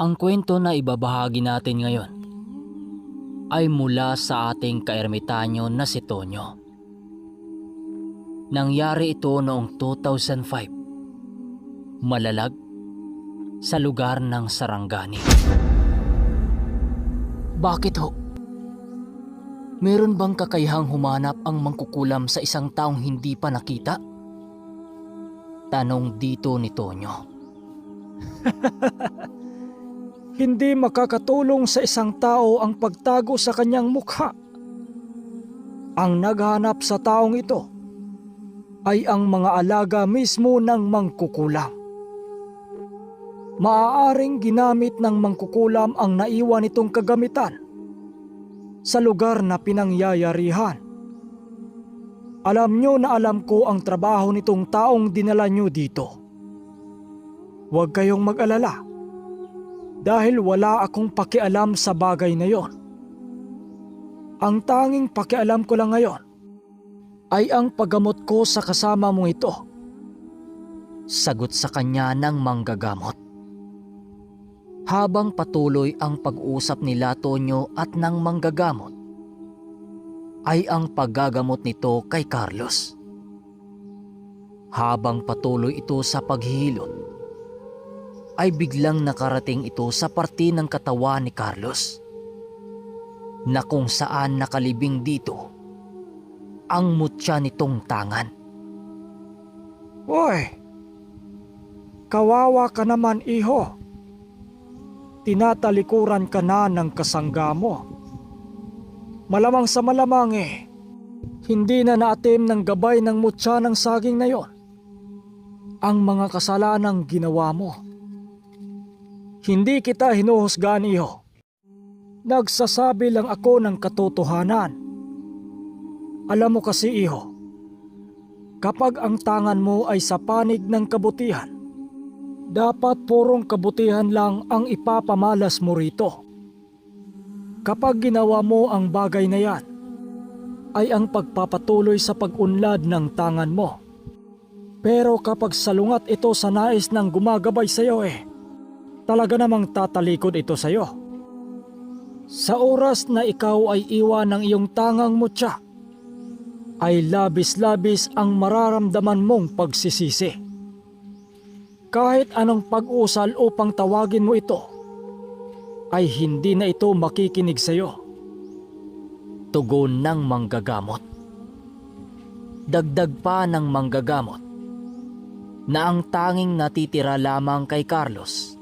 Ang kwento na ibabahagi natin ngayon ay mula sa ating kaermitanyo na si Tonyo. Nangyari ito noong 2005. Malalag sa lugar ng Sarangani. Bakit ho? Meron bang kakayahang humanap ang mangkukulam sa isang taong hindi pa nakita? Tanong dito ni Tonyo. Hindi makakatulong sa isang tao ang pagtago sa kanyang mukha. Ang naghanap sa taong ito ay ang mga alaga mismo ng mangkukulam. Maaaring ginamit ng mangkukulam ang naiwan itong kagamitan sa lugar na pinangyayarihan. Alam nyo na alam ko ang trabaho nitong taong dinala nyo dito. Huwag kayong mag-alala dahil wala akong pakialam sa bagay na yon. Ang tanging pakialam ko lang ngayon ay ang paggamot ko sa kasama mong ito. Sagot sa kanya ng manggagamot. Habang patuloy ang pag-usap nila Tonyo at ng manggagamot, ay ang paggagamot nito kay Carlos. Habang patuloy ito sa paghihilot, ay biglang nakarating ito sa parte ng katawan ni Carlos na kung saan nakalibing dito ang mutya nitong tangan. Hoy! Kawawa ka naman iho. Tinatalikuran ka na ng kasangga mo. Malamang sa malamang eh, hindi na naatim ng gabay ng mutya ng saging na yon. Ang mga kasalanang ginawa mo. Hindi kita hinuhusgahan iho. Nagsasabi lang ako ng katotohanan. Alam mo kasi iho, kapag ang tangan mo ay sa panig ng kabutihan, dapat purong kabutihan lang ang ipapamalas mo rito. Kapag ginawa mo ang bagay na yan, ay ang pagpapatuloy sa pag-unlad ng tangan mo. Pero kapag salungat ito sa nais ng gumagabay sa iyo eh, talaga namang tatalikod ito sa iyo. Sa oras na ikaw ay iwan ng iyong tangang mutya, ay labis-labis ang mararamdaman mong pagsisisi. Kahit anong pag-usal upang tawagin mo ito, ay hindi na ito makikinig sa iyo. tugon ng manggagamot. Dagdag pa ng manggagamot na ang tanging natitira lamang kay Carlos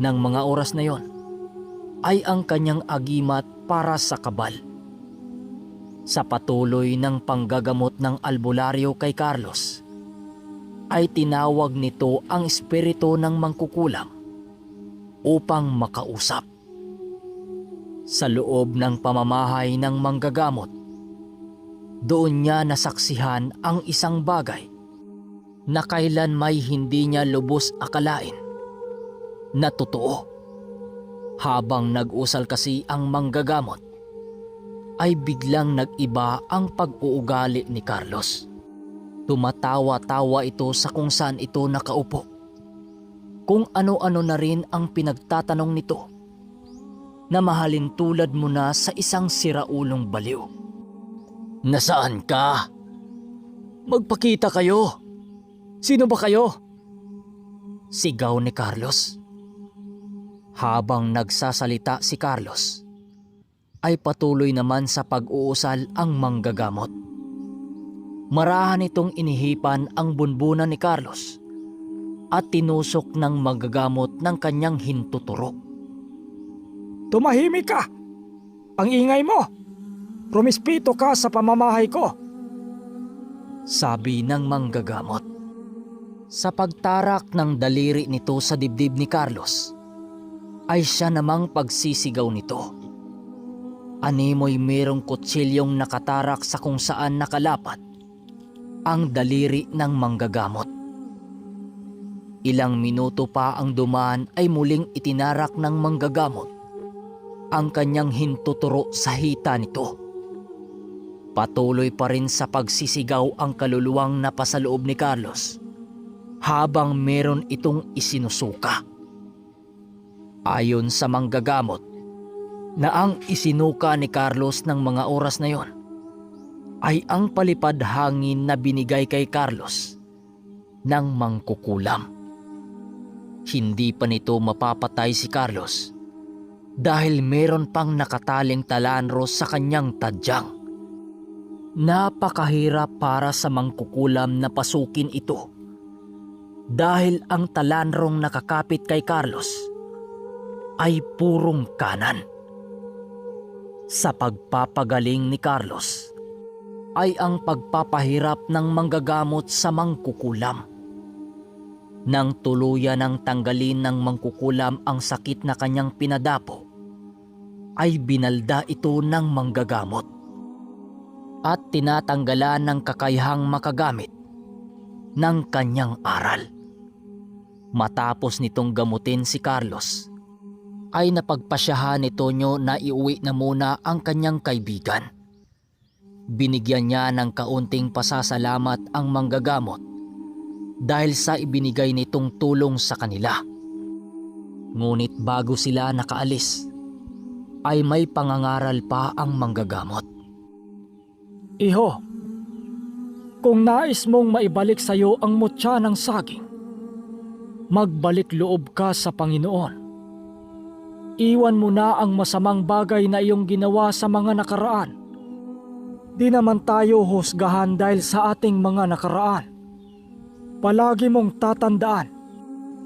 ng mga oras na yon ay ang kanyang agimat para sa kabal. Sa patuloy ng panggagamot ng albularyo kay Carlos, ay tinawag nito ang espiritu ng mangkukulam upang makausap sa loob ng pamamahay ng manggagamot. Doon niya nasaksihan ang isang bagay na kailan may hindi niya lubos akalain na totoo. Habang nag-usal kasi ang manggagamot, ay biglang nag-iba ang pag-uugali ni Carlos. Tumatawa-tawa ito sa kung saan ito nakaupo. Kung ano-ano na rin ang pinagtatanong nito na mahalin tulad mo na sa isang siraulong baliw. Nasaan ka? Magpakita kayo. Sino ba kayo? Sigaw ni Carlos. Habang nagsasalita si Carlos, ay patuloy naman sa pag-uusal ang manggagamot. Marahan itong inihipan ang bunbunan ni Carlos at tinusok ng manggagamot ng kanyang hintuturo. Tumahimik ka! Ang ingay mo! Rumispito ka sa pamamahay ko! sabi ng manggagamot. Sa pagtarak ng daliri nito sa dibdib ni Carlos, ay siya namang pagsisigaw nito. Animoy merong kutsilyong nakatarak sa kung saan nakalapat ang daliri ng manggagamot. Ilang minuto pa ang dumaan ay muling itinarak ng manggagamot ang kanyang hintuturo sa hita nito. Patuloy pa rin sa pagsisigaw ang kaluluwang napasaloob ni Carlos habang meron itong isinusuka. Ayon sa manggagamot, na ang isinuka ni Carlos ng mga oras na yon ay ang palipad hangin na binigay kay Carlos ng mangkukulam. Hindi pa nito mapapatay si Carlos dahil meron pang nakataling talanro sa kanyang tadyang. Napakahirap para sa mangkukulam na pasukin ito dahil ang talanrong nakakapit kay Carlos ay purong kanan. Sa pagpapagaling ni Carlos ay ang pagpapahirap ng manggagamot sa mangkukulam. Nang tuluyan ng tanggalin ng mangkukulam ang sakit na kanyang pinadapo, ay binalda ito ng manggagamot at tinatanggalan ng kakayahang makagamit ng kanyang aral. Matapos nitong gamutin si Carlos, ay napagpasyahan ni Tonyo na iuwi na muna ang kanyang kaibigan. Binigyan niya ng kaunting pasasalamat ang manggagamot dahil sa ibinigay nitong tulong sa kanila. Ngunit bago sila nakaalis, ay may pangangaral pa ang manggagamot. Iho, kung nais mong maibalik sa iyo ang mutya ng saging, magbalik loob ka sa Panginoon. Iwan mo na ang masamang bagay na iyong ginawa sa mga nakaraan. Di naman tayo husgahan dahil sa ating mga nakaraan. Palagi mong tatandaan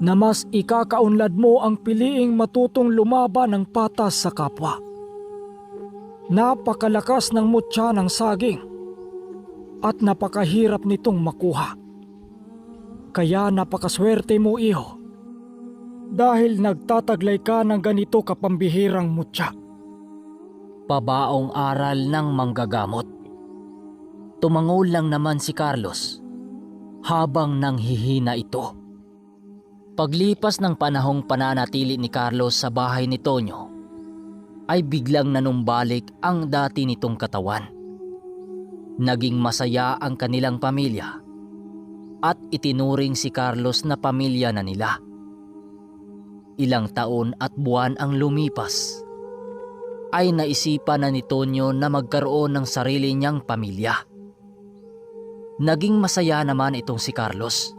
na mas ikakaunlad mo ang piliing matutong lumaban ng patas sa kapwa. Napakalakas ng mutya ng saging at napakahirap nitong makuha. Kaya napakaswerte mo iho dahil nagtataglay ka ng ganito kapambihirang mutya. Pabaong aral ng manggagamot. Tumangol lang naman si Carlos habang nanghihina ito. Paglipas ng panahong pananatili ni Carlos sa bahay ni Tonyo, ay biglang nanumbalik ang dati nitong katawan. Naging masaya ang kanilang pamilya at itinuring si Carlos na pamilya na nila. Ilang taon at buwan ang lumipas ay naisipan na ni Tonyo na magkaroon ng sarili niyang pamilya. Naging masaya naman itong si Carlos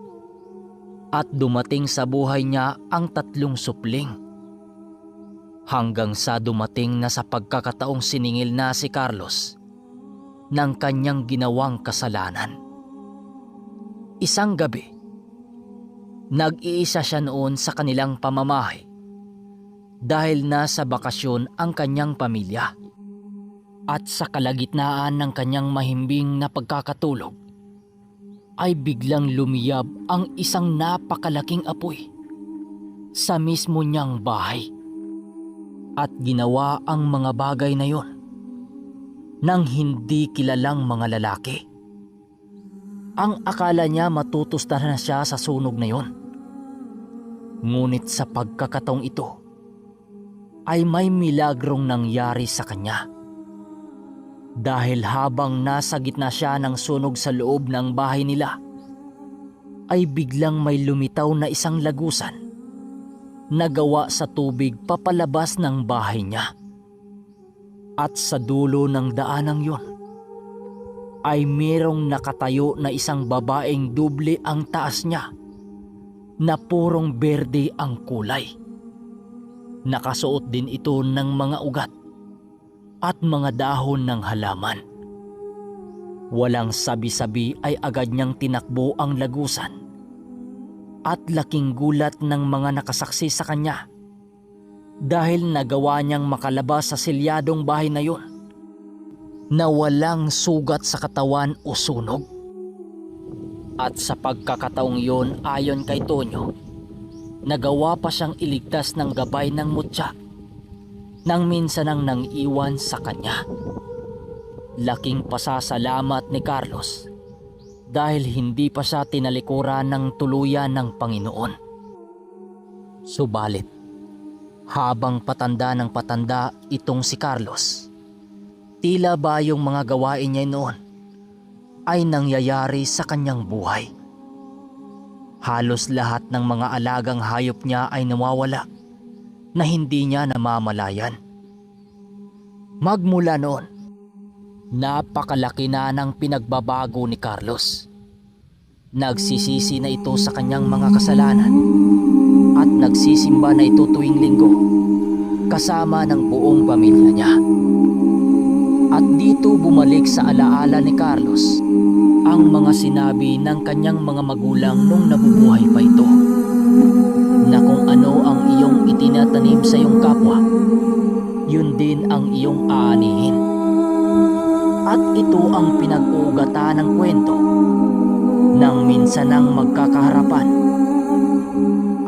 at dumating sa buhay niya ang tatlong supling. Hanggang sa dumating na sa pagkakataong siningil na si Carlos ng kanyang ginawang kasalanan. Isang gabi, nag-iisa siya noon sa kanilang pamamahay dahil nasa bakasyon ang kanyang pamilya. At sa kalagitnaan ng kanyang mahimbing na pagkakatulog, ay biglang lumiyab ang isang napakalaking apoy sa mismo niyang bahay. At ginawa ang mga bagay na yon ng hindi kilalang mga lalaki. Ang akala niya matutusta na siya sa sunog na yon. Ngunit sa pagkakataong ito, ay may milagrong nangyari sa kanya. Dahil habang nasa gitna siya ng sunog sa loob ng bahay nila, ay biglang may lumitaw na isang lagusan na gawa sa tubig papalabas ng bahay niya. At sa dulo ng daanang yon, ay merong nakatayo na isang babaeng duble ang taas niya na purong berde ang kulay. Nakasuot din ito ng mga ugat at mga dahon ng halaman. Walang sabi-sabi ay agad niyang tinakbo ang lagusan at laking gulat ng mga nakasaksi sa kanya dahil nagawa niyang makalabas sa silyadong bahay na yun na walang sugat sa katawan o sunog. At sa pagkakataong yun ayon kay Tonyo, nagawa pa siyang iligtas ng gabay ng mutya nang minsanang nang iwan sa kanya. Laking pasasalamat ni Carlos dahil hindi pa siya tinalikuran ng tuluyan ng Panginoon. Subalit, habang patanda ng patanda itong si Carlos, tila ba yung mga gawain niya noon ay nangyayari sa kanyang buhay. Halos lahat ng mga alagang hayop niya ay nawawala na hindi niya namamalayan. Magmula noon, napakalaki na ng pinagbabago ni Carlos. Nagsisisi na ito sa kanyang mga kasalanan at nagsisimba na ito tuwing linggo kasama ng buong pamilya niya. At dito bumalik sa alaala ni Carlos ang mga sinabi ng kanyang mga magulang nung nabubuhay pa ito. Na kung ano ang iyong itinatanim sa iyong kapwa, yun din ang iyong aanihin. At ito ang pinag-uugatan ng kwento nang minsan ang magkakaharapan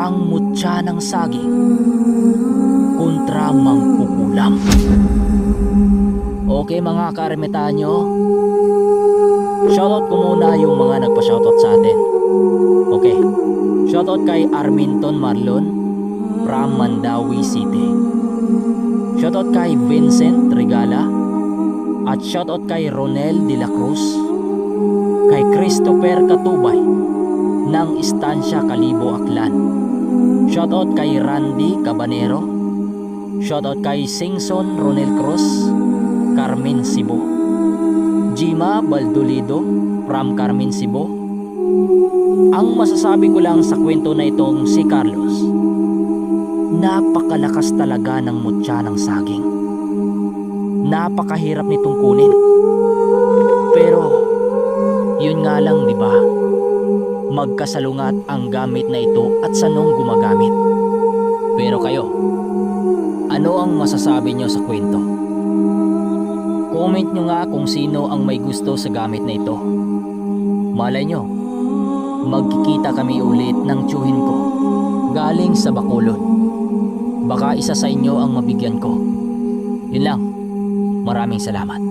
ang mutya ng saging kontra mangkukulam. Okay mga karemitanyo, shoutout ko muna yung mga nagpa-shoutout sa atin. Okay, shoutout kay Arminton Marlon from Mandawi City. Shoutout kay Vincent Regala at shoutout kay Ronel De La Cruz, kay Christopher Katubay ng Estancia Calibo Aklan. Shoutout kay Randy Cabanero. Shoutout kay Singson Ronel Cruz, Carmen Cebu. Jima Baldolido from Carmen Cebu. Ang masasabi ko lang sa kwento na itong si Carlos, napakalakas talaga ng mutya ng saging. Napakahirap nitong kunin. Pero, yun nga lang, di ba? Magkasalungat ang gamit na ito at sanong gumagamit. Pero kayo, ano ang masasabi nyo sa kwento? Comment nyo nga kung sino ang may gusto sa gamit na ito. Malay nyo, magkikita kami ulit ng tsuhin ko galing sa Bacolod. Baka isa sa inyo ang mabigyan ko. Yun lang. Maraming salamat.